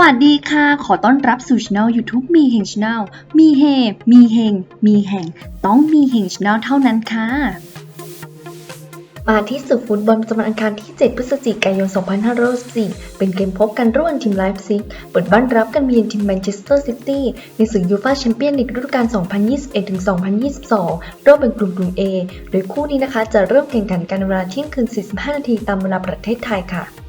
วัสดีค่ะ ขอต้อนรับสู่ช่อง YouTube มีเฮงช n แนลมีเฮ มีเฮง มีแห่ง ต้องมีเฮงช n แนลเท่านั้นค่ะ มาที่ศึกฟุตบอลประจำอังคารที่ 7 พฤศจิกายน 2564เป็นเกมพบกันระหว่างทีมไลฟ์ซิก เปิดบ้านรับกันเยือนทีมแมนเชสเตอร์ซิตี้ในศึกยูฟ่าแชมเปี้ยนลีกฤดูกาล 2021-2022 รอบเป็นกลุ่มกลุ่ม A โดยคู่นี้นะคะจะเริ่มแข่งขันกันในเวลาเที่ยงคืน 45 นาทีตามเวลาประเทศไทยค่ะ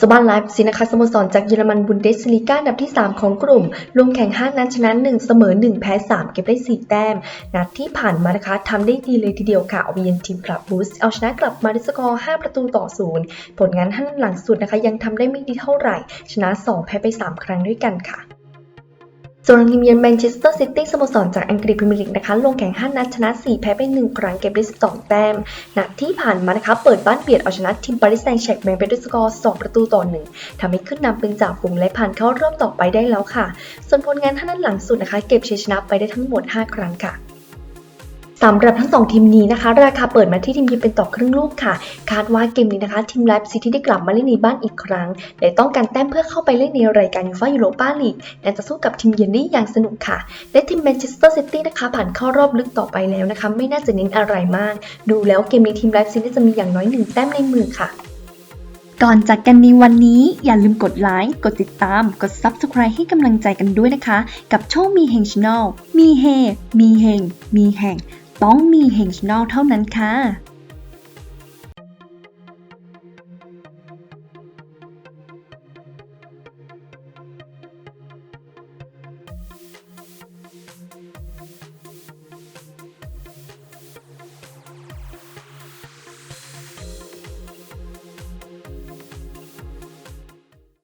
เจ้าบ้านไลฟ์ซินะคะสโมสรจากเยอรมันบุนเดสลีกาอันดับที่ 3 ของกลุ่ม ลงแข่ง 5 นัดชนะ 1 เสมอ 1 แพ้ 3 เก็บได้ 4 แต้ม นัดที่ผ่านมานะคะทำได้ดีเลยทีเดียวค่ะเอาไปเย็นทีมกลับบูสเอาชนะกลับมาด้วยสกอร์ 5 ประตูต่อ 0 ผลงานท่านหลังสุดนะคะ ยังทำได้ไม่ดีเท่าไหร่ ชนะ 2 แพ้ไป 3 ครั้งด้วยกันค่ะ ส่วนทีมเยือนแมนเชสเตอร์ซิตี้สโมสรจากอังกฤษพรีเมียร์ลีกนะคะ ลงแข่ง 5 นัดชนะ 4 แพ้ไป 1 ครั้งเก็บได้ 12 แต้ม นัดที่ผ่านมานะคะ เปิดบ้านเบียดเอาชนะทีมปารีสแซงต์แชร์แมงไปด้วยสกอร์ 2 ประตูต่อ 1 ทำให้ขึ้นนำเป็นจ่าฝูงและผ่านเข้ารอบต่อไปได้แล้วค่ะ ส่วนผลงานท่านั้นหลังสุดนะคะ เก็บชัยชนะไปได้ทั้งหมด 5 ครั้งค่ะ สำหรับทั้งสองทีมนี้นะคะ ราคาเปิดมาที่ทีมเยือนเป็นต่อครึ่งลูกค่ะ คาดว่าเกมนี้นะคะทีมไลฟ์ซิตี้ได้กลับมาเล่นในบ้านอีกครั้งและต้องการแต้มเพื่อเข้าไปเล่นในรายการยูฟ่ายูโรปาลีกและจะสู้กับทีมเยือนได้อย่างสนุกค่ะ และทีมแมนเชสเตอร์ซิตี้นะคะ ผ่านเข้ารอบลึกต่อไปแล้วนะคะ ไม่น่าจะเน้นอะไรมาก ดูแล้วเกมนี้ทีมไลฟ์ซิตี้จะมีอย่างน้อยหนึ่งแต้มในมือค่ะก่อนจากกันในวันนี้อย่าลืมกดไลค์ กดติดตาม กด Subscribe ให้กำลังใจกันด้วยนะคะ กับช่องมีเฮงช n แนลมีเฮ มีเฮง มีแห่ง ต้องมีเฮงช n แนลเท่านั้นค่ะ